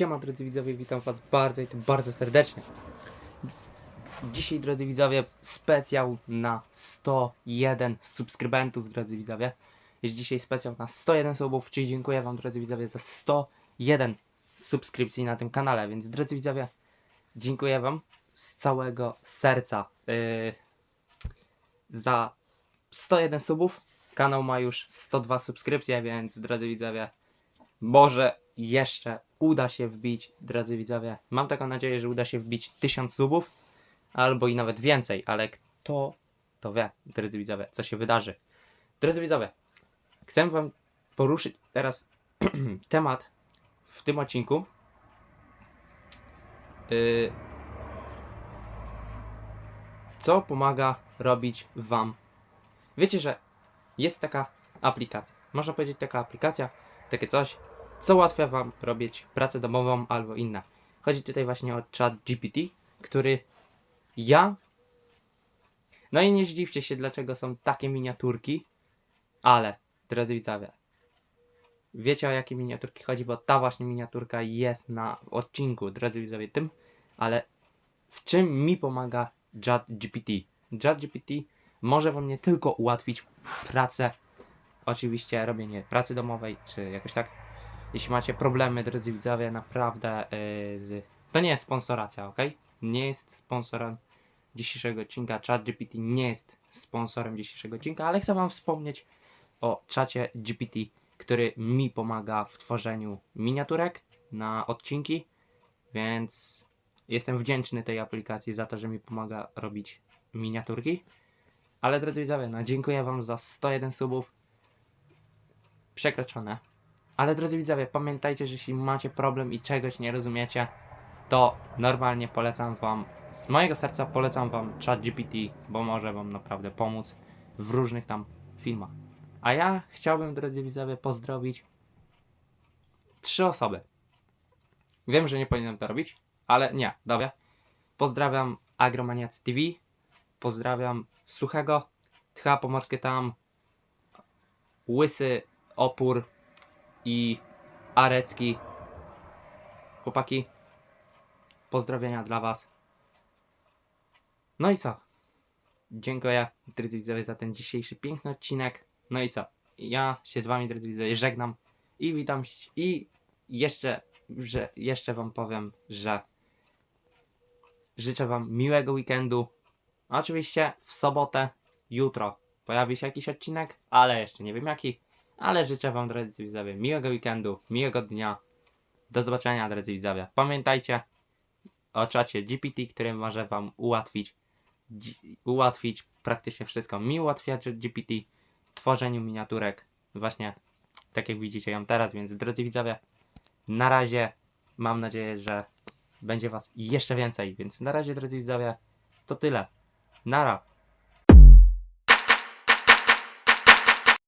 Siema drodzy widzowie, witam was bardzo i to bardzo serdecznie. Dzisiaj drodzy widzowie, specjał na 101 subskrybentów drodzy widzowie. Jest dzisiaj specjał na 101 subów, czyli dziękuję wam drodzy widzowie za 101 subskrypcji na tym kanale, więc drodzy widzowie, dziękuję wam z całego serca yy, za 101 subów. Kanał ma już 102 subskrypcje, więc drodzy widzowie, może jeszcze uda się wbić, drodzy widzowie. Mam taką nadzieję, że uda się wbić 1000 subów, albo i nawet więcej, ale kto to wie, drodzy widzowie, co się wydarzy. Drodzy widzowie, chcę wam poruszyć teraz temat w tym odcinku. Yy, co pomaga robić wam? Wiecie, że jest taka aplikacja. Można powiedzieć taka aplikacja, takie coś, co ułatwia Wam robić pracę domową albo inne. Chodzi tutaj właśnie o chat GPT, który ja. No i nie zdziwcie się, dlaczego są takie miniaturki, ale drodzy widzowie, wiecie o jakie miniaturki chodzi, bo ta właśnie miniaturka jest na odcinku, drodzy widzowie, tym, ale w czym mi pomaga chat GPT? Chat GPT może Wam nie tylko ułatwić pracę, oczywiście robienie pracy domowej, czy jakoś tak, jeśli macie problemy, drodzy widzowie, naprawdę yy, z... To nie jest sponsoracja, ok? Nie jest sponsorem dzisiejszego odcinka. Chat GPT nie jest sponsorem dzisiejszego odcinka, ale chcę Wam wspomnieć o czacie GPT, który mi pomaga w tworzeniu miniaturek na odcinki, więc jestem wdzięczny tej aplikacji za to, że mi pomaga robić miniaturki. Ale drodzy widzowie, no dziękuję Wam za 101 subów przekroczone. Ale drodzy widzowie, pamiętajcie, że jeśli macie problem i czegoś nie rozumiecie, to normalnie polecam wam, z mojego serca polecam wam ChatGPT, bo może wam naprawdę pomóc w różnych tam filmach. A ja chciałbym, drodzy widzowie, pozdrowić trzy osoby. Wiem, że nie powinienem to robić, ale nie, dobra. Pozdrawiam Agromaniacy TV, pozdrawiam Suchego, Tcha Pomorskie tam, Łysy Opór i Arecki. Chłopaki, pozdrowienia dla Was. No i co? Dziękuję, drodzy widzowie, za ten dzisiejszy piękny odcinek. No i co? Ja się z Wami, drodzy widzowie, żegnam i witam. I jeszcze, że, jeszcze Wam powiem, że życzę Wam miłego weekendu. Oczywiście w sobotę, jutro pojawi się jakiś odcinek, ale jeszcze nie wiem jaki. Ale życzę Wam, drodzy widzowie, miłego weekendu, miłego dnia. Do zobaczenia, drodzy widzowie. Pamiętajcie o czacie GPT, który może Wam ułatwić, ułatwić praktycznie wszystko. Mi ułatwia GPT w tworzeniu miniaturek. Właśnie tak jak widzicie ją teraz, więc drodzy widzowie, na razie mam nadzieję, że będzie Was jeszcze więcej. Więc na razie, drodzy widzowie, to tyle. Nara.